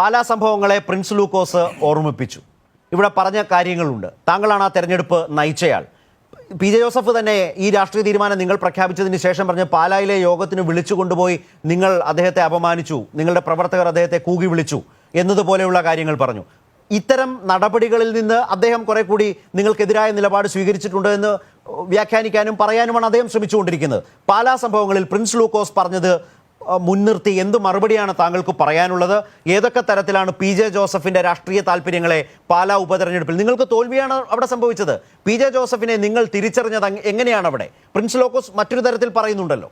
പാലാ സംഭവങ്ങളെ പ്രിൻസ് ലൂക്കോസ് ഓർമ്മിപ്പിച്ചു. ഇവിടെ പറഞ്ഞ കാര്യങ്ങളുണ്ട്. താങ്കളാണ് ആ തെരഞ്ഞെടുപ്പ് നയിച്ചയാൾ. പി ജെ ജോസഫ് തന്നെ ഈ രാഷ്ട്രീയ തീരുമാനം നിങ്ങൾ പ്രഖ്യാപിച്ചതിന് ശേഷം പറഞ്ഞ് പാലായിലെ യോഗത്തിന് വിളിച്ചു കൊണ്ടുപോയി നിങ്ങൾ അദ്ദേഹത്തെ അപമാനിച്ചു നിങ്ങളുടെ പ്രവർത്തകർ അദ്ദേഹത്തെ കൂകി വിളിച്ചു എന്നതുപോലെയുള്ള കാര്യങ്ങൾ പറഞ്ഞു. ഇത്തരം നടപടികളിൽ നിന്ന് അദ്ദേഹം കുറെ കൂടി നിങ്ങൾക്കെതിരായ നിലപാട് സ്വീകരിച്ചിട്ടുണ്ട് എന്ന് വ്യാഖ്യാനിക്കാനും പറയാനുമാണ് അദ്ദേഹം ശ്രമിച്ചുകൊണ്ടിരിക്കുന്നത്. പാലാ സംഭവങ്ങളിൽ പ്രിൻസ് ലൂക്കോസ് പറഞ്ഞത് മുൻനിർത്തി എന്ത് മറുപടിയാണ് താങ്കൾക്ക് പറയാനുള്ളത്? ഏതൊക്കെ തരത്തിലാണ് പി ജെ ജോസഫിന്റെ രാഷ്ട്രീയ താല്പര്യങ്ങളെ പാലാ ഉപതെരഞ്ഞെടുപ്പിൽ? നിങ്ങൾക്ക് തോൽവിയാണ് അവിടെ സംഭവിച്ചത്. പി ജെ ജോസഫിനെ നിങ്ങൾ തിരിച്ചറിഞ്ഞത് എങ്ങനെയാണ് അവിടെ? പ്രിൻസ് ലോക്കോസ് മറ്റൊരു തരത്തിൽ പറയുന്നുണ്ടല്ലോ.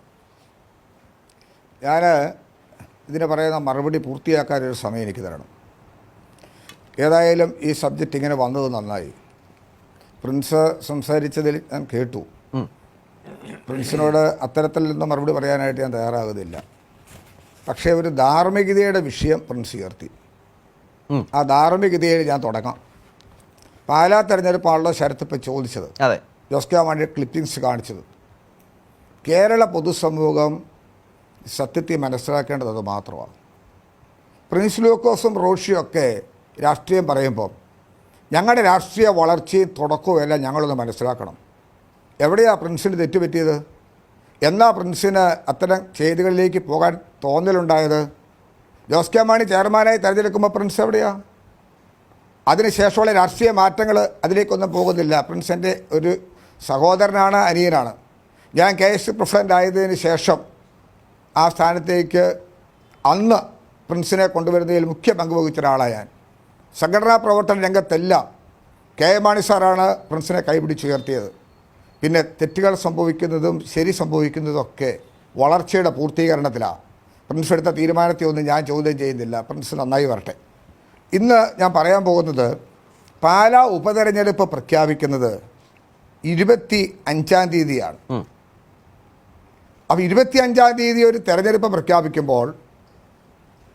ഞാൻ ഇതിന് പറയുന്ന മറുപടി പൂർത്തിയാക്കാൻ ഒരു സമയം എനിക്ക് തരണം. ഏതായാലും ഈ സബ്ജക്റ്റ് ഇങ്ങനെ വന്നത് നന്നായി. പ്രിൻസ് സംസാരിച്ചതിൽ ഞാൻ കേട്ടു. പ്രിൻസിനോട് അത്തരത്തിൽ നിന്ന് മറുപടി പറയാനായിട്ട് ഞാൻ തയ്യാറാകുന്നില്ല. പക്ഷേ ഒരു ധാർമ്മികതയുടെ വിഷയം പ്രിൻസ് ഉയർത്തി. ആ ധാർമ്മികതയിൽ ഞാൻ തുടങ്ങാം. പാലാ തെരഞ്ഞെടുപ്പാണല്ലോ ശരത്ത് ഇപ്പം ചോദിച്ചത്. അതെ. ജോസ് കെ മാണിയുടെ ക്ലിപ്പിങ്സ് കാണിച്ചത്. കേരള പൊതുസമൂഹം സത്യത്തെ മനസ്സിലാക്കേണ്ടത് അത് മാത്രമാണ്. പ്രിൻസ് ലൂക്കോസും റോഷിയും ഒക്കെ രാഷ്ട്രീയം പറയുമ്പോൾ ഞങ്ങളുടെ രാഷ്ട്രീയ വളർച്ചയും തുടക്കവും എല്ലാം ഞങ്ങളൊന്ന് മനസ്സിലാക്കണം. എവിടെയാണ് പ്രിൻസിന് തെറ്റുപറ്റിയത്? എന്നാ പ്രിൻസിന് അത്തരം ചെയ്തികളിലേക്ക് പോകാൻ തോന്നലുണ്ടായത്? ജോസ് കെ മാണി ചെയർമാനായി തിരഞ്ഞെടുക്കുമ്പോൾ പ്രിൻസ് എവിടെയാണ് അതിനുശേഷമുള്ള രാഷ്ട്രീയ മാറ്റങ്ങൾ അതിലേക്കൊന്നും പോകുന്നില്ല. പ്രിൻസിന്റെ ഒരു സഹോദരനാണ് അനിയനാണ്. ഞാൻ കെ എസ് പ്രസിഡന്റ് ആയതിനു ശേഷം ആ സ്ഥാനത്തേക്ക് അന്ന് പ്രിൻസിനെ കൊണ്ടുവരുന്നതിൽ മുഖ്യ പങ്ക് വഹിച്ച ഒരാളാണ് ഞാൻ. സംഘടനാ പ്രവർത്തന രംഗത്തെല്ലാം കെ എ മാണി സാറാണ് പ്രിൻസിനെ കൈപിടിച്ചുയർത്തിയത്. പിന്നെ തെറ്റുകൾ സംഭവിക്കുന്നതും ശരി സംഭവിക്കുന്നതും ഒക്കെ വളർച്ചയുടെ പൂർത്തീകരണത്തിലാണ് പ്രിൻസ് എടുത്ത തീരുമാനത്തെ ഒന്നും ഞാൻ ചോദ്യം ചെയ്യുന്നില്ല. പ്രിൻസ് നന്നായി വരട്ടെ. ഇന്ന് ഞാൻ പറയാൻ പോകുന്നത് പാലാ ഉപതെരഞ്ഞെടുപ്പ് പ്രഖ്യാപിക്കുന്നത് ഇരുപത്തി അഞ്ചാം തീയതിയാണ്. അപ്പോൾ ഇരുപത്തി അഞ്ചാം തീയതി ഒരു തെരഞ്ഞെടുപ്പ് പ്രഖ്യാപിക്കുമ്പോൾ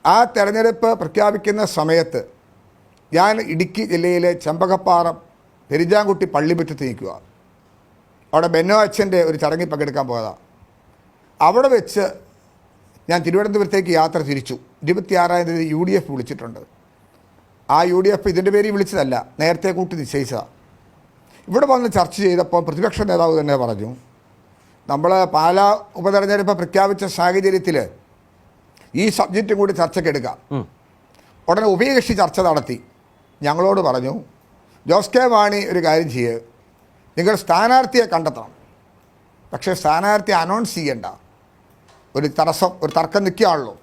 ആ തെരഞ്ഞെടുപ്പ് പ്രഖ്യാപിക്കുന്ന സമയത്ത് ഞാൻ ഇടുക്കി ജില്ലയിലെ ചെമ്പകപ്പാറ പെരിജാൻകുട്ടി പള്ളിമുറ്റത്ത് നിൽക്കുക അവിടെ ബെന്നോ അച്ഛന്റെ ഒരു ചടങ്ങിൽ പങ്കെടുക്കാൻ പോയതാണ് അവിടെ വെച്ച് ഞാൻ തിരുവനന്തപുരത്തേക്ക് യാത്ര തിരിച്ചു. ഇരുപത്തിയാറാം തീയതി യു ഡി എഫ് വിളിച്ചിട്ടുണ്ട്. ആ യു ഡി എഫ് ഇതിന്റെ പേരിൽ വിളിച്ചതല്ല നേരത്തെ കൂട്ടി നിശ്ചയിച്ചതാണ് ഇവിടെ വന്ന് ചർച്ച ചെയ്തപ്പോൾ പ്രതിപക്ഷ നേതാവ് തന്നെ പറഞ്ഞു നമ്മൾ പാലാ ഉപതെരഞ്ഞെടുപ്പ് പ്രഖ്യാപിച്ച സാഹചര്യത്തിൽ ഈ സബ്ജക്റ്റും കൂടി ചർച്ചയ്ക്കെടുക്കാം. ഉടനെ ഉഭയകക്ഷി ചർച്ച നടത്തി. ഞങ്ങളോട് പറഞ്ഞു ജോസ് കെ വാണി ഒരു കാര്യം ചെയ്യുക നിങ്ങൾ സ്ഥാനാർത്ഥിയെ കണ്ടെത്തണം. പക്ഷേ സ്ഥാനാർത്ഥിയെ അനൗൺസ് ചെയ്യണ്ട. ഒരു തടസ്സം ഒരു തർക്കം നിൽക്കുകയാണല്ലോ.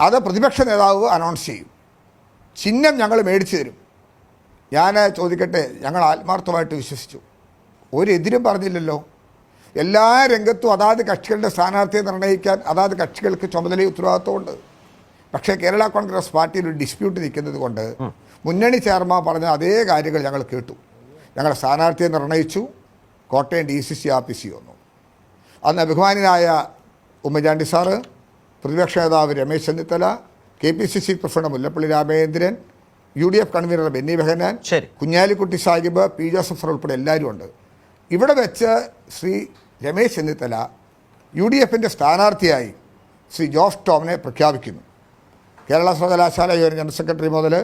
അത് പ്രതിപക്ഷ നേതാവ് അനൗൺസ് ചെയ്യും. ചിഹ്നം ഞങ്ങൾ മേടിച്ചു തരും. ഞാൻ ചോദിക്കട്ടെ ഞങ്ങൾ ആത്മാർത്ഥമായിട്ട് വിശ്വസിച്ചു. ഒരു എതിരും പറഞ്ഞില്ലല്ലോ. എല്ലാ രംഗത്തും അതാത് കക്ഷികളുടെ സ്ഥാനാർത്ഥിയെ നിർണയിക്കാൻ അതാത് കക്ഷികൾക്ക് ചുമതല ഉത്തരവാദിത്വമുണ്ട്. പക്ഷേ കേരള കോൺഗ്രസ് പാർട്ടിയിൽ ഒരു ഡിസ്പ്യൂട്ട് നിൽക്കുന്നത് കൊണ്ട് മുന്നണി ചെയർമാൻ പറഞ്ഞ അതേ കാര്യങ്ങൾ ഞങ്ങൾ കേട്ടു. ഞങ്ങൾ സ്ഥാനാർത്ഥിയെ നിർണയിച്ചു കോട്ടയം ഡി സി സി ആഫീസിൽ വന്നു. അന്ന് ബഹുമാനായ ഉമ്മൻചാണ്ടി സാറ് പ്രതിപക്ഷ നേതാവ് Ramesh Chennithala K P C C president Mullappally Ramachandran U D F convener Benny Behanan. Kunhalikutty Sahib P Joseph sir ഉൾപ്പെടെ എല്ലാവരും ഉണ്ട്. ഇവിടെ വെച്ച് ശ്രീ രമേശ് ചെന്നിത്തല യു ഡി എഫിന്റെ സ്ഥാനാർത്ഥിയായി ശ്രീ ജോസ് ടോമിനെ പ്രഖ്യാപിക്കുന്നു. കേരള സർവകലാശാല യൂണിയൻ ജനറൽ സെക്രട്ടറി മുതൽ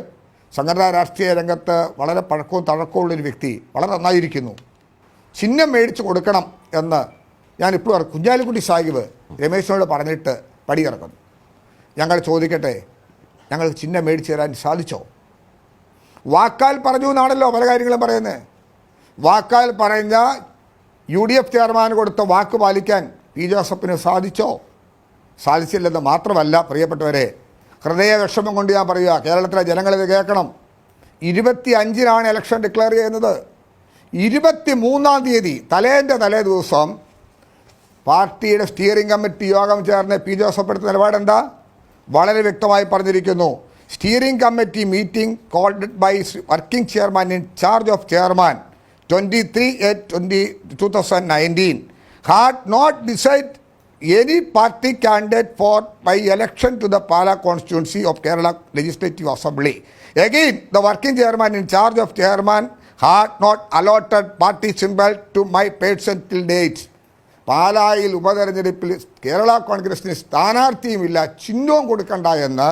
സംഘടനാ രാഷ്ട്രീയ രംഗത്ത് വളരെ പഴക്കവും തഴക്കവും ഉള്ളൊരു വ്യക്തി വളരെ നന്നായിരിക്കുന്നു. ചിഹ്നം മേടിച്ചു കൊടുക്കണം എന്ന് ഞാൻ ഇപ്പോഴും കുഞ്ഞാലിക്കുട്ടി സാഹിബ് രമേശിനോട് പറഞ്ഞിട്ട് പടിയിറക്കുന്നു ഞങ്ങൾ ചോദിക്കട്ടെ ഞങ്ങൾക്ക് ചിഹ്നം മേടിച്ചു തരാൻ സാധിച്ചോ? വാക്കാൽ പറഞ്ഞു എന്നാണല്ലോ പല കാര്യങ്ങളും പറയുന്നത്. വാക്കാൽ പറഞ്ഞ യു ഡി എഫ് ചെയർമാൻ കൊടുത്ത വാക്ക് പാലിക്കാൻ പി ജോസഫിന് സാധിച്ചോ? സാധിച്ചില്ലെന്ന് മാത്രമല്ല പ്രിയപ്പെട്ടവരെ ഹൃദയ വിഷമം കൊണ്ട് ഞാൻ പറയുക കേരളത്തിലെ ജനങ്ങളിത് കേൾക്കണം. ഇരുപത്തി അഞ്ചിനാണ് ഇലക്ഷൻ ഡിക്ലെയർ ചെയ്യുന്നത്. ഇരുപത്തി മൂന്നാം തീയതി തലേന്റെ തലേ ദിവസം പാർട്ടിയുടെ സ്റ്റിയറിംഗ് കമ്മിറ്റി യോഗം ചേർന്ന് പി ജോസഫ് എടുത്ത നിലപാടെന്താ? വളരെ വ്യക്തമായി പറഞ്ഞിരിക്കുന്നു. Steering committee meeting called by working chairman in charge of chairman twenty three eight twenty two thousand nineteen had not decide any party candidate for by election to the Pala constituency of Kerala Legislative Assembly. Again, the working chairman in charge of chairman had not allotted party symbol to my person till date. പാലായിൽ ഉപതെരഞ്ഞെടുപ്പിൽ കേരള കോൺഗ്രസിന് സ്ഥാനാർത്ഥിയുമില്ല ചിഹ്നവും കൊടുക്കണ്ട എന്ന്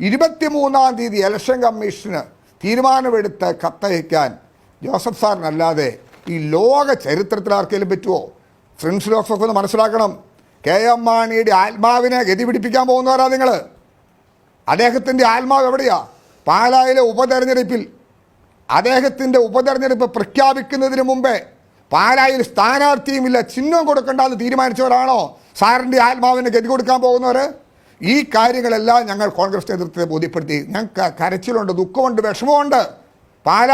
ഇരുപത്തിമൂന്നാം തീയതി election commission തീരുമാനമെടുത്ത് കത്തയക്കാൻ Joseph സാറിനല്ലാതെ ഈ ലോക ചരിത്രത്തിൽ ആർക്കെങ്കിലും പറ്റുമോ ഫ്രണ്ട്സ് ജോസഫ് ഒന്ന് മനസ്സിലാക്കണം കെ എം മാണിയുടെ ആത്മാവിനെ ഗതി പിടിപ്പിക്കാൻ പോകുന്നവരാ നിങ്ങൾ അദ്ദേഹത്തിന്റെ ആത്മാവ് എവിടെയാ? പാലായിലെ ഉപതെരഞ്ഞെടുപ്പിൽ. അദ്ദേഹത്തിന്റെ ഉപതെരഞ്ഞെടുപ്പ് പ്രഖ്യാപിക്കുന്നതിന് മുമ്പേ പാലായിൽ സ്ഥാനാർത്ഥിയുമില്ല ചിഹ്നം കൊടുക്കേണ്ടെന്ന് തീരുമാനിച്ചവരാണോ? സാറിന്റെ ആത്മാവിന് ഗതി കൊടുക്കാൻ പോകുന്നവർ ഈ കാര്യങ്ങളെല്ലാം ഞങ്ങൾ കോൺഗ്രസ് നേതൃത്വത്തെ ബോധ്യപ്പെടുത്തി. ഞങ്ങൾക്ക് കരച്ചിലുണ്ട് ദുഃഖമുണ്ട് വിഷമമുണ്ട്. പാല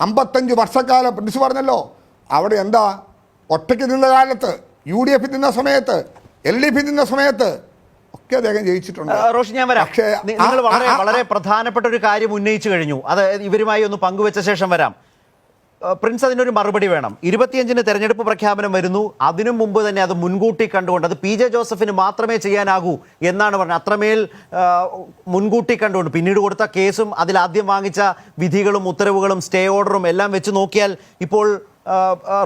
അമ്പത്തഞ്ച് വർഷക്കാലം പ്രിൻസ് പറഞ്ഞല്ലോ. അവിടെ എന്താ? ഒറ്റയ്ക്ക് നിന്ന കാലത്ത് യു ഡി എഫ് നിന്ന സമയത്ത് എൽ ഡി എഫ് നിന്ന സമയത്ത് ഒക്കെ അദ്ദേഹം ജയിച്ചിട്ടുണ്ട്. റോഷി ഞാൻ വരാം. പക്ഷേ നിങ്ങൾ വളരെ വളരെ പ്രധാനപ്പെട്ട ഒരു കാര്യം ഉന്നയിച്ചു കഴിഞ്ഞു. അത് ഇവരുമായി ഒന്ന് പങ്കുവെച്ച ശേഷം വരാം. പ്രിൻസ് അതിനൊരു മറുപടി വേണം. ഇരുപത്തിയഞ്ചിന് തെരഞ്ഞെടുപ്പ് പ്രഖ്യാപനം വരുന്നു. അതിനു മുമ്പ് തന്നെ അത് മുൻകൂട്ടി കണ്ടുകൊണ്ട് അത് പി ജെ ജോസഫിന് മാത്രമേ ചെയ്യാനാകൂ എന്നാണ് പറഞ്ഞത്. അത്രമേൽ മുൻകൂട്ടി കണ്ടുകൊണ്ട് പിന്നീട് കൊടുത്ത കേസും അതിൽ ആദ്യം വാങ്ങിച്ച വിധികളും ഉത്തരവുകളും സ്റ്റേ ഓർഡറും എല്ലാം വെച്ച് നോക്കിയാൽ ഇപ്പോൾ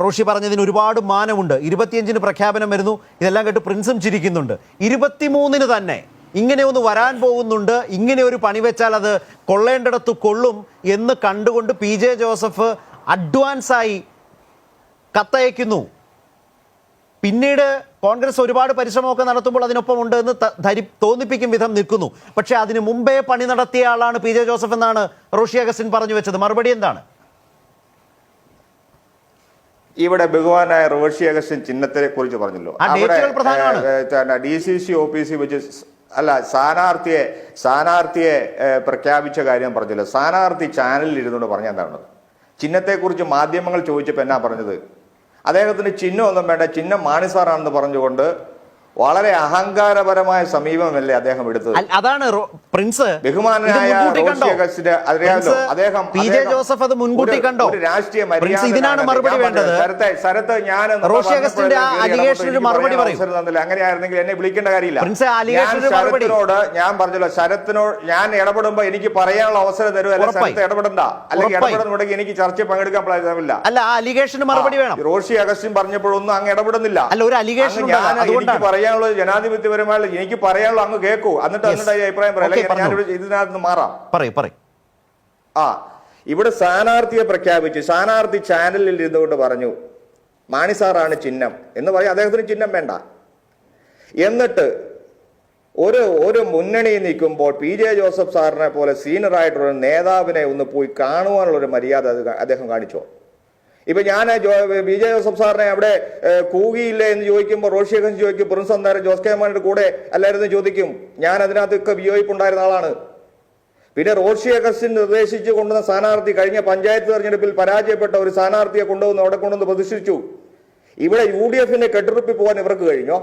റോഷി പറഞ്ഞതിന് ഒരുപാട് മാനമുണ്ട്. ഇരുപത്തിയഞ്ചിന് പ്രഖ്യാപനം വരുന്നു. ഇതെല്ലാം കേട്ട് പ്രിൻസും ചിരിക്കുന്നുണ്ട്. ഇരുപത്തിമൂന്നിന് തന്നെ ഇങ്ങനെ ഒന്ന് വരാൻ പോകുന്നുണ്ട്. ഇങ്ങനെ ഒരു പണി വെച്ചാൽ അത് കൊള്ളേണ്ടിടത്ത് കൊള്ളും എന്ന് കണ്ടുകൊണ്ട് പി ജെ ജോസഫ് അഡ്വാൻസായി കത്തയക്കുന്നു. പിന്നീട് കോൺഗ്രസ് ഒരുപാട് പരിശ്രമമൊക്കെ നടത്തുമ്പോൾ അതിനൊപ്പം ഉണ്ട് എന്ന് ധരി തോന്നിപ്പിക്കും വിധം നിൽക്കുന്നു. പക്ഷേ അതിന് മുമ്പേ പണി നടത്തിയ ആളാണ് പി ജെ ജോസഫ് എന്നാണ് റോഷി അഗസ്റ്റിൻ പറഞ്ഞു വെച്ചത്. മറുപടി എന്താണ്? ഇവിടെ ബഹുമാനായ റോഷി അഗസ്റ്റിൻ ചിഹ്നത്തെ കുറിച്ച് പറഞ്ഞല്ലോ. ഡി സി സി ഓഫീസിൽ വെച്ച് അല്ല സ്ഥാനാർത്ഥിയെ സ്ഥാനാർത്ഥിയെ പ്രഖ്യാപിച്ച കാര്യം പറഞ്ഞല്ലോ. സ്ഥാനാർത്ഥി ചാനലിൽ ഇരുന്നുകൊണ്ട് പറഞ്ഞ എന്താണ് ചിഹ്നത്തെക്കുറിച്ച് മാധ്യമങ്ങൾ ചോദിച്ചപ്പോൾ എന്നാ പറഞ്ഞത്? അദ്ദേഹത്തിന് ചിഹ്നം ഒന്നും വേണ്ട. ചിഹ്നം മാണിസാറാണെന്ന് പറഞ്ഞുകൊണ്ട് വളരെ അഹങ്കാരപരമായ സമീപമല്ലേ അദ്ദേഹം എടുത്തത്? അതാണ് പ്രിൻസ് ബഹുമാനനായ ബഹുമാനായ അറിയാമല്ലോ അദ്ദേഹം പി ജെ ജോസഫ് അത് മുൻകൂട്ടി കണ്ടോ? രാഷ്ട്രീയ ഇതിനാണ് മറുപടി വേണ്ടത്? ശരത്തെ ഞാൻ മറുപടി. അവസരം തന്നില്ല. അങ്ങനെയായിരുന്നെങ്കിൽ എന്നെ വിളിക്കേണ്ട കാര്യമില്ല. ഞാൻ. ശരത്തിനോട് ഞാൻ പറഞ്ഞല്ലോ ശരത്തിനോട് ഞാൻ ഇടപെടുമ്പോ എനിക്ക് പറയാനുള്ള അവസരം തരും അല്ല. ശരത്ത് ഇടപെടണ്ട. അല്ലെങ്കിൽ ഇടപെടുന്നുണ്ടെങ്കിൽ എനിക്ക് ചർച്ച പങ്കെടുക്കാൻ പറ്റില്ല അല്ല അലിഗേഷന് മറുപടി വേണം. റോഷി അഗസ്റ്റിൻ പറഞ്ഞപ്പോഴൊന്നും അങ്ങ് ഇടപെടുന്നില്ല. അല്ല, ഒരു അലിഗേഷൻ ഞാൻ എനിക്ക്. പറയാനുള്ളത് ജനാധിപത്യപരമായ എനിക്ക് പറയാനുള്ള അങ്ങ് കേൾക്കൂ എന്നിട്ട്. എന്നിട്ട് ഈ അഭിപ്രായം പറയാം. അല്ലെങ്കിൽ പറഞ്ഞോളൂ. ഇതിനകത്ത് മാറാം. പറയൂ പറയും. ആ ഇവിടെ സ്ഥാനാർത്ഥിയെ പ്രഖ്യാപിച്ചു സ്ഥാനാർത്ഥി ചാനലിൽ ഇരുന്നുകൊണ്ട് പറഞ്ഞു മാണി സാറാണ് ചിഹ്നം എന്ന് പറയും. അദ്ദേഹത്തിന് ചിഹ്നം വേണ്ട. എന്നിട്ട് ഒരു ഒരു മുന്നണി നിൽക്കുമ്പോൾ പി ജെ ജോസഫ് സാറിനെ പോലെ സീനിയറായിട്ടുള്ള നേതാവിനെ ഒന്ന് പോയി കാണുവാനുള്ള ഒരു മര്യാദ അദ്ദേഹം കാണിച്ചോ? ഇപ്പൊ ഞാൻ ബി ജെ ജോസഫ് സാറിനെ അവിടെ കൂകിയില്ലേ എന്ന് ചോദിക്കുമ്പോൾ റോഷി അഗൻസ് ചോദിക്കും പ്രിൻസ് അന്നേരം ജോസ് കെ മാണിയുടെ കൂടെ അല്ലായിരുന്നു ചോദിക്കും. ഞാൻ അതിനകത്തൊക്കെ വിയോജിപ്പുണ്ടായിരുന്ന ആളാണ്. പിന്നെ റോഷി അഗസ്റ്റിൻ നിർദ്ദേശിച്ചു കൊണ്ടുവന്ന സ്ഥാനാർത്ഥി കഴിഞ്ഞ പഞ്ചായത്ത് തെരഞ്ഞെടുപ്പിൽ പരാജയപ്പെട്ട ഒരു സ്ഥാനാർത്ഥിയെ കൊണ്ടുവന്ന് അവിടെ കൊണ്ടുവന്ന് പ്രതിഷ്ഠിച്ചു. ഇവിടെ യു ഡി എഫിന്റെ കെട്ടുറുപ്പിൽ പോകാൻ ഇവർക്ക് കഴിഞ്ഞോ?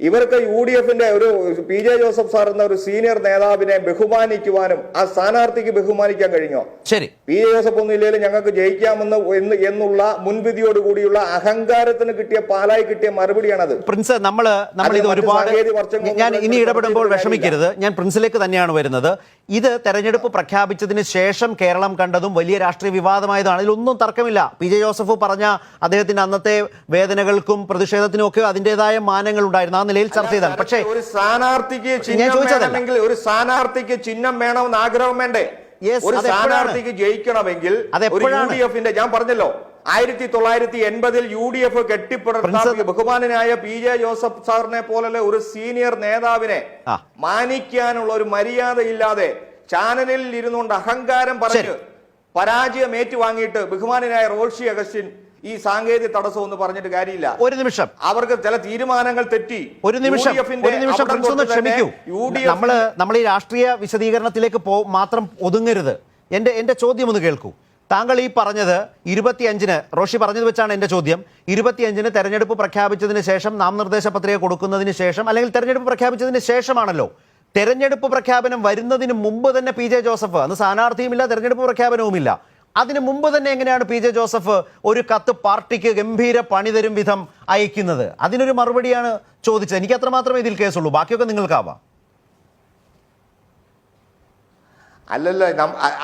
ഇവർക്ക് യു ഡി എഫിന്റെ ഒരു പി ജെ ജോസഫ് സാർ എന്ന ഒരു സീനിയർ നേതാവിനെ ബഹുമാനിക്കുവാനും ആ സ്ഥാനാർത്ഥിക്ക് ബഹുമാനിക്കാൻ കഴിഞ്ഞോ? ശരി. പി ജെ ജോസഫ് ഒന്നും ഇല്ലെങ്കിലും ഞങ്ങൾക്ക് ജയിക്കാമെന്ന് എന്ന് എന്നുള്ള മുൻവിധിയോട് കൂടിയുള്ള അഹങ്കാരത്തിന് കിട്ടിയ പാലായി കിട്ടിയ മറുപടിയാണത്. പ്രിൻസ് നമ്മൾ നമ്മൾ ഇത് ഒരുപാട് ഞാൻ ഇനി ഇടപെടുമ്പോൾ വിഷമിക്കരുത്. ഞാൻ പ്രിൻസിലേക്ക് തന്നെയാണ് വരുന്നത്. ഇത് തെരഞ്ഞെടുപ്പ് പ്രഖ്യാപിച്ചതിന് ശേഷം കേരളം കണ്ടതും വലിയ രാഷ്ട്രീയ വിവാദമായതാണ്. ഇതിലൊന്നും തർക്കമില്ല. പി ജെ ജോസഫ് പറഞ്ഞ അദ്ദേഹത്തിന്റെ അന്നത്തെ വേദനകൾക്കും പ്രതിഷേധത്തിനും ഒക്കെ അതിന്റെതായ മാനങ്ങൾ ഉണ്ടായിരുന്നു. ആ നിലയിൽ ചർച്ച ചെയ്താൽ പക്ഷേ ഒരു സ്ഥാനാർത്ഥിക്ക് ചിഹ്നം ഒരു സ്ഥാനാർത്ഥിക്ക് ചിഹ്നം വേണമെന്ന് ആഗ്രഹം വേണ്ടേ? ഒരു? സ്ഥാനാർത്ഥിക്ക് ജയിക്കണമെങ്കിൽ ഞാൻ പറഞ്ഞല്ലോ. ആയിരത്തി തൊള്ളായിരത്തി എൺപതിൽ യു ഡി എഫ് കെട്ടിപ്പടുത്ത ബഹുമാനനായ പി ജെ ജോസഫ് സാറിനെ പോലുള്ള ഒരു സീനിയർ നേതാവിനെ മാനിക്കാനുള്ള ഒരു മര്യാദയില്ലാതെ ചാനലിൽ ഇരുന്നുകൊണ്ട് അഹങ്കാരം പറഞ്ഞ് പരാജയം ഏറ്റുവാങ്ങിയിട്ട് ബഹുമാനനായ റോഷി അഗസ്റ്റിൻ ഈ സാങ്കേതിക തടസ്സം എന്ന് പറഞ്ഞിട്ട് കാര്യമില്ല. ഒരു നിമിഷം. അവർക്ക് ചില തീരുമാനങ്ങൾ തെറ്റി. ഒരു നിമിഷം. ഒരു നിമിഷം ക്ഷമിക്കൂ. UDF നമ്മൾ നമ്മൾ ഈ രാഷ്ട്രീയ വിശദീകരണത്തിലേക്ക് പോ മാത്രം ഒതുങ്ങരുത്. എന്റെ എന്റെ ചോദ്യം ഒന്ന് കേൾക്കൂ. താങ്കൾ ഈ പറഞ്ഞത് ഇരുപത്തിയഞ്ചിന് റോഷി പറഞ്ഞത് വെച്ചാണ് എന്റെ ചോദ്യം. ഇരുപത്തിയഞ്ചിന് തെരഞ്ഞെടുപ്പ് പ്രഖ്യാപിച്ചതിന് ശേഷം നാമനിർദ്ദേശ പത്രിക കൊടുക്കുന്നതിന് ശേഷം അല്ലെങ്കിൽ തെരഞ്ഞെടുപ്പ് പ്രഖ്യാപിച്ചതിന് ശേഷമാണല്ലോ. തെരഞ്ഞെടുപ്പ് പ്രഖ്യാപനം വരുന്നതിന് മുമ്പ് തന്നെ പി ജെ ജോസഫ് അന്ന് സ്ഥാനാർത്ഥിയുമില്ല തെരഞ്ഞെടുപ്പ് പ്രഖ്യാപനവുമില്ല. അതിന് മുമ്പ് തന്നെ എങ്ങനെയാണ് പി ജെ ജോസഫ് ഒരു കത്ത് പാർട്ടിക്ക് ഗംഭീര പണി തരും വിധം അയക്കുന്നത്? അതിനൊരു മറുപടിയാണ് ചോദിച്ചത്. എനിക്ക് അത്രമാത്രമേ ഇതിൽ കേസുള്ളൂ. ബാക്കിയൊക്കെ നിങ്ങൾക്കാവാം. അല്ലല്ല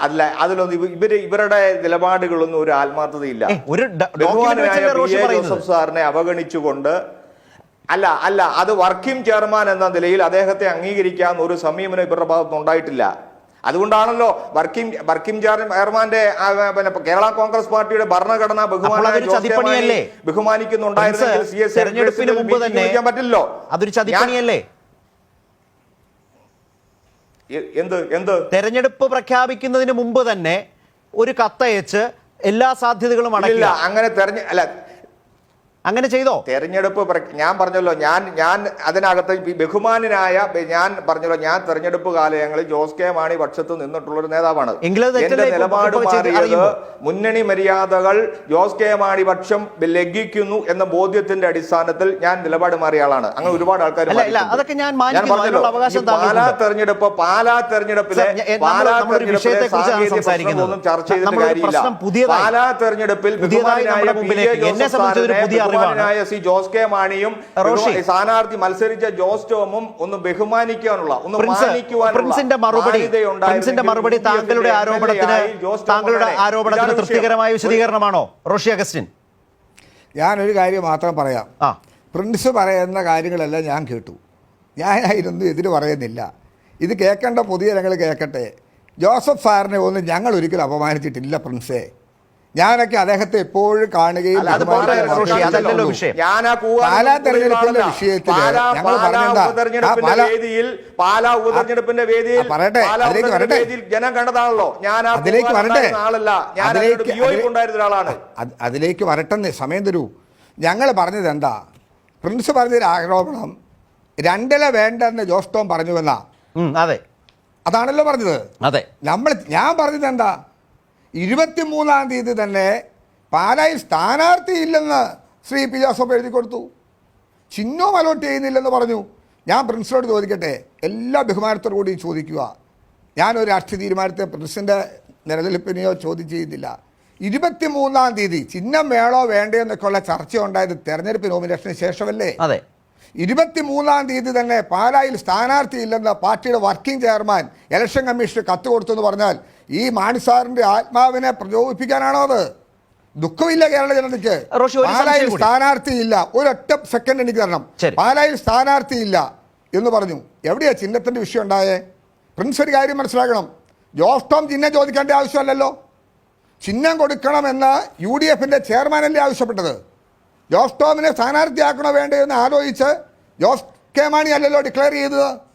അല്ല അതിലൊന്നും ഇവ- ഇവർ ഇവരുടെ നിലപാടുകളൊന്നും ഒരു ആത്മാർത്ഥതയില്ല ഒരു? ജോസഫ് സാറിനെ അവഗണിച്ചുകൊണ്ട് അല്ല അല്ല അത് വർക്കിംഗ് ചെയർമാൻ എന്ന നിലയിൽ അദ്ദേഹത്തെ അംഗീകരിക്കാൻ ഒരു സമീപനം ഇവരുടെ ഭാഗത്തുനിന്ന് ഉണ്ടായിട്ടില്ല അതുകൊണ്ടാണല്ലോ വർക്കിംഗ് വർക്കിംഗ് ചെയർമാന്റെ പിന്നെ കേരള കോൺഗ്രസ് പാർട്ടിയുടെ ഭരണഘടന? ബഹുമാനിക്കുന്നുണ്ടായിരുന്നെങ്കിൽ സി എസ് തെരഞ്ഞെടുപ്പിന് മുമ്പ് തന്നെ പറ്റില്ലല്ലോ അതൊരു ചതിപ്പണിയല്ലേ എന്ത് എന്ത്? തെരഞ്ഞെടുപ്പ് പ്രഖ്യാപിക്കുന്നതിന് മുമ്പ് തന്നെ ഒരു കത്തയച്ച് എല്ലാ സാധ്യതകളും അടങ്ങില്ല അങ്ങനെ തെരഞ്ഞ അല്ല അങ്ങനെ ചെയ്തോ തെരഞ്ഞെടുപ്പ് ഞാൻ പറഞ്ഞല്ലോ ഞാൻ ഞാൻ അതിനകത്ത് ബഹുമാനായ ഞാൻ പറഞ്ഞല്ലോ ഞാൻ തെരഞ്ഞെടുപ്പ് കാലയങ്ങളിൽ ജോസ് കെ മാണി പക്ഷത്ത് നിന്നിട്ടുള്ള ഒരു നേതാവാണ് എന്റെ നിലപാട് മാറിയത് മുന്നണി മര്യാദകൾ ജോസ് കെ മാണി പക്ഷം ലംഘിക്കുന്നു എന്ന ബോധ്യത്തിന്റെ അടിസ്ഥാനത്തിൽ ഞാൻ നിലപാട് മാറിയ ആളാണ് അങ്ങനെ ഒരുപാട് ആൾക്കാർ അതൊക്കെ ഞാൻ പാലാ. തെരഞ്ഞെടുപ്പ് പാലാ തെരഞ്ഞെടുപ്പിലെ പാലാ തെരഞ്ഞെടുപ്പിലെ സാങ്കേതിക സംസാരിക്കുന്നത്. ചർച്ച ചെയ്തിട്ട് കാര്യമില്ല പാലാ തെരഞ്ഞെടുപ്പിൽ ബഹുമാനായ. എന്നെ പുതിയ. ബഹുമാനായ സി ജോസ് കെ മാണിയും സ്ഥാനാർത്ഥി മത്സരിച്ച ജോസ് ടോമും ഒന്ന് ബഹുമാനിക്കാനുള്ള ഒന്ന് പ്രിൻസ് പ്രിൻസിന്റെ മറുപടി പ്രിൻസിന്റെ മറുപടി താങ്കളുടെ ആരോപണത്തിന് താങ്കളുടെ. ആരോപണത്തിന്. തൃപ്തികരമായ വിശദീകരണമാണോ? റോഷി അഗസ്റ്റിൻ. ഞാനൊരു കാര്യം മാത്രം പറയാം. ആ. പ്രിൻസ് പറയുന്ന കാര്യങ്ങളെല്ലാം ഞാൻ കേട്ടു. ഞാനായിരുന്നു എതിര് പറയുന്നില്ല. ഇത് കേൾക്കേണ്ട പുതിയ ജനങ്ങൾ കേൾക്കട്ടെ. ജോസഫ് സാറിനെ ഒന്നും ഞങ്ങൾ ഒരിക്കലും അപമാനിച്ചിട്ടില്ല പ്രിൻസേ. ഞാനൊക്കെ അദ്ദേഹത്തെ എപ്പോഴും കാണുകയും അല്ല, അത് പാലാ- റോഷി, മാത്രമേ അതല്ലല്ലോ ഉള്ളൂ. വിഷയം. ഞാൻ ആ കൂവാൻ പാലാ തെരഞ്ഞെടുപ്പിന്റെ ആളല്ല. ഞങ്ങൾ? ഉപതെരഞ്ഞെടുപ്പിന്റെ വേദിയിൽ വേദിയിൽ പറയട്ടെ, അതിലേക്ക് വരട്ടെ. വേദിയിൽ ജനം കണ്ടതാണല്ലോ ഞാൻ അതിലേക്ക് വരട്ടെ ആളല്ല അതിലേക്ക് വരട്ടെന്ന് സമയം തരൂ ഞങ്ങൾ പറഞ്ഞത് എന്താ പ്രിൻസ് പറഞ്ഞൊരു ആരോപണം രണ്ടില വേണ്ടെന്ന് ജോസ് ടോം പറഞ്ഞുവെന്നാ ഉം, അതെ അതാണല്ലോ പറഞ്ഞത് അതെ നമ്മൾ ഞാൻ പറഞ്ഞത് എന്താ ഇരുപത്തിമൂന്നാം തീയതി തന്നെ പാലായിൽ സ്ഥാനാർത്ഥിയില്ലെന്ന് ശ്രീ പി ജോസഫ് എഴുതി കൊടുത്തു. ചിഹ്നവും അലോട്ട് ചെയ്യുന്നില്ലെന്ന് പറഞ്ഞു. ഞാൻ പ്രിൻസിനോട് ചോദിക്കട്ടെ എല്ലാ ബഹുമാനത്തോടു കൂടി ചോദിക്കുക. ഞാനൊരു രാഷ്ട്രീയ തീരുമാനത്തെ പ്രിൻസിന്റെ നിലനിൽപ്പിനെയോ ചോദ്യം ചെയ്യുന്നില്ല. ഇരുപത്തിമൂന്നാം തീയതി ചിഹ്നം വേണോ വേണ്ടയോ എന്നൊക്കെയുള്ള ചർച്ച ഉണ്ടായത് തെരഞ്ഞെടുപ്പ് നോമിനേഷന് ശേഷമല്ലേ? അതെ. ഇരുപത്തിമൂന്നാം തീയതി തന്നെ പാലായിൽ സ്ഥാനാർത്ഥിയില്ലെന്ന് പാർട്ടിയുടെ വർക്കിംഗ് ചെയർമാൻ ഇലക്ഷൻ കമ്മീഷന് കത്ത് കൊടുത്തു എന്ന് പറഞ്ഞാൽ ഈ മാണിസാറിന്റെ ആത്മാവിനെ പ്രചോദിപ്പിക്കാനാണോ അത്? ദുഃഖമില്ല കേരള ജനതയ്ക്ക്. പാലായിൽ സ്ഥാനാർത്ഥി സ്ഥാനാർത്ഥിയില്ല. ഒരൊറ്റ സെക്കൻഡ് എനിക്ക് തരണം. പാലായിൽ സ്ഥാനാർത്ഥിയില്ല എന്ന് പറഞ്ഞു. എവിടെയാ ചിഹ്നത്തിന്റെ വിഷയം ഉണ്ടായേ? പ്രിൻസ് ഒരു കാര്യം മനസ്സിലാക്കണം. ജോസ് ടോം ചിഹ്നം ചോദിക്കേണ്ട ആവശ്യമല്ലല്ലോ. ചിഹ്നം കൊടുക്കണമെന്ന് യു ഡി എഫിന്റെ ചെയർമാനല്ലേ ആവശ്യപ്പെട്ടത്? ജോസ് ടോമിനെ സ്ഥാനാർത്ഥിയാക്കണോ വേണ്ടോ എന്ന് ആലോചിച്ച് ജോസ് കെ മാണി അല്ലല്ലോ ഡിക്ലെയർ ചെയ്തത്?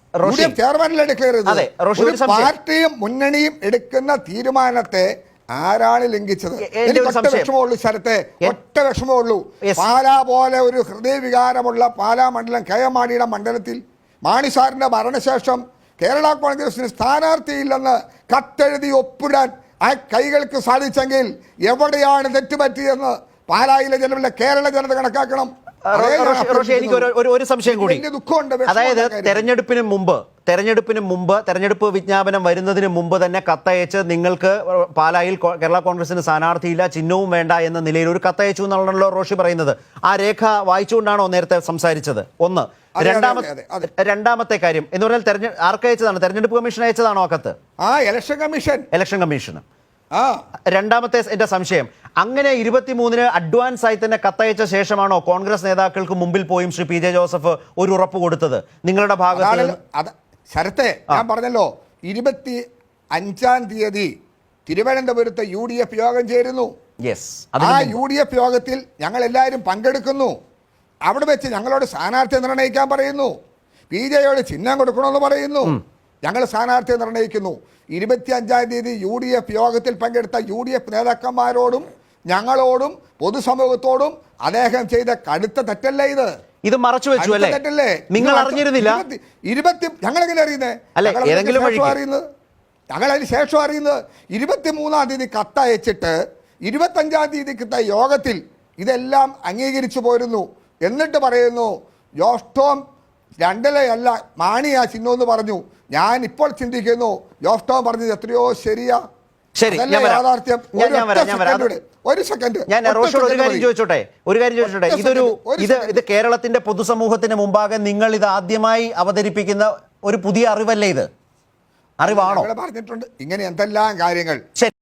ചെയർമാനല്ലേ ഡിക്ലെയർ ചെയ്തത്. പാർട്ടിയും മുന്നണിയും എടുക്കുന്ന തീരുമാനത്തെ ആരാണ് ലംഘിച്ചത്? ഒറ്റ വിഷമമുള്ളൂ സ്ഥലത്തെ. ഒറ്റ വിഷമമുള്ളൂ. പാലാ പോലെ ഒരു ഹൃദയവികാരമുള്ള പാലാ മണ്ഡലം കെ എം മാണിയുടെ മണ്ഡലത്തിൽ മാണി സാറിന്റെ മരണശേഷം കേരള കോൺഗ്രസിന് സ്ഥാനാർത്ഥിയില്ലെന്ന് കത്തെഴുതി ഒപ്പിടാൻ ആ കൈകൾക്ക് സാധിച്ചെങ്കിൽ എവിടെയാണ് തെറ്റുപറ്റിയെന്ന് പാലായിലെ ജനമില്ല കേരള ജനത കണക്കാക്കണം. റോഷി- എനിക്ക് ഒരു ഒരു- സംശയം കൂടി. അതായത്. തെരഞ്ഞെടുപ്പിന് മുമ്പ് തെരഞ്ഞെടുപ്പിന് മുമ്പ് തെരഞ്ഞെടുപ്പ് വിജ്ഞാപനം വരുന്നതിന് മുമ്പ് തന്നെ കത്തയച്ച് നിങ്ങൾക്ക് പാലായിൽ കേരള കോൺഗ്രസിന് സ്ഥാനാർത്ഥിയില്ല ചിഹ്നവും വേണ്ട എന്ന നിലയിൽ ഒരു കത്തയച്ചു എന്നാണല്ലോ റോഷി പറയുന്നത്. ആ രേഖ വായിച്ചുകൊണ്ടാണോ നേരത്തെ സംസാരിച്ചത്? ഒന്ന്. രണ്ടാമത്തെ. രണ്ടാമത്തെ കാര്യം എന്ന് പറഞ്ഞാൽ ആർക്കയച്ചതാണ് തെരഞ്ഞെടുപ്പ് കമ്മീഷൻ അയച്ചതാണോ ആ കത്ത്? ആ ഇലക്ഷൻ കമ്മീഷൻ ഇലക്ഷൻ കമ്മീഷന് ആ രണ്ടാമത്തെ എന്റെ സംശയം. അങ്ങനെ ഇരുപത്തിമൂന്നിന് അഡ്വാൻസ് ആയി തന്നെ കത്തയച്ച ശേഷമാണോ കോൺഗ്രസ് നേതാക്കൾക്ക് മുമ്പിൽ പോയും ശ്രീ പി ജെ ജോസഫ് ഒരു ഉറപ്പ് കൊടുത്തത്? നിങ്ങളുടെ ഭാഗത്ത് ശരത്തെ ഞാൻ പറഞ്ഞല്ലോ ഇരുപത്തി അഞ്ചാം തീയതി തിരുവനന്തപുരത്ത് യു ഡി എഫ് യോഗം ചേരുന്നു. ആ യു ഡി എഫ് യോഗത്തിൽ ഞങ്ങൾ എല്ലാവരും പങ്കെടുക്കുന്നു. അവിടെ വെച്ച് ഞങ്ങളോട് സ്ഥാനാർത്ഥി നിർണയിക്കാൻ പറയുന്നു. പി ജെയോട് ചിഹ്നം കൊടുക്കണമെന്ന് പറയുന്നു. ഞങ്ങൾ സ്ഥാനാർത്ഥിയെ നിർണയിക്കുന്നു ഇരുപത്തി അഞ്ചാം തീയതി യു ഡി എഫ് യോഗത്തിൽ പങ്കെടുത്ത യു ഡി എഫ് നേതാക്കന്മാരോടും ഞങ്ങളോടും പൊതുസമൂഹത്തോടും അദ്ദേഹം ചെയ്ത കടുത്ത തെറ്റല്ലേ ഇത്? ഇത് മറച്ചു വെച്ചു അല്ലേ? തെറ്റല്ലേ? നിങ്ങൾ അറിഞ്ഞിരുന്നില്ല? ഇരുപത്തി- ഞങ്ങൾ എങ്ങനെ അറിയുന്നത്. അറിയുന്നത് ഞങ്ങൾ അതിന് ശേഷം അറിയുന്നത്? ഇരുപത്തി മൂന്നാം തീയതി കത്തയച്ചിട്ട് ഇരുപത്തഞ്ചാം തീയതി കിട്ട യോഗത്തിൽ ഇതെല്ലാം അംഗീകരിച്ചു പോരുന്നു. എന്നിട്ട് പറയുന്നു ജോസ്റ്റോം രണ്ടിലയല്ല മാണിയാ ചിഹ്നം എന്ന് പറഞ്ഞു. ഞാൻ ഇപ്പോൾ ചിന്തിക്കുന്നു ജോസ്റ്റോ പറഞ്ഞത് എത്രയോ ശരിയാ. ശരി. യാഥാർത്ഥ്യം? ഒരു സെക്കൻഡ് ഞാൻ റോഷോട് ഒരു കാര്യം ചോദിച്ചോട്ടെ? ഒരു കാര്യം ചോദിച്ചോട്ടെ? ഇതൊരു ഇത് ഇത് കേരളത്തിന്റെ പൊതുസമൂഹത്തിന് മുമ്പാകെ നിങ്ങൾ ഇത് ആദ്യമായി അവതരിപ്പിക്കുന്ന ഒരു പുതിയ അറിവല്ലേ ഇത്? അറിവാണോ? പറഞ്ഞിട്ടുണ്ട് ഇങ്ങനെ എന്തെല്ലാം കാര്യങ്ങൾ? ശരി.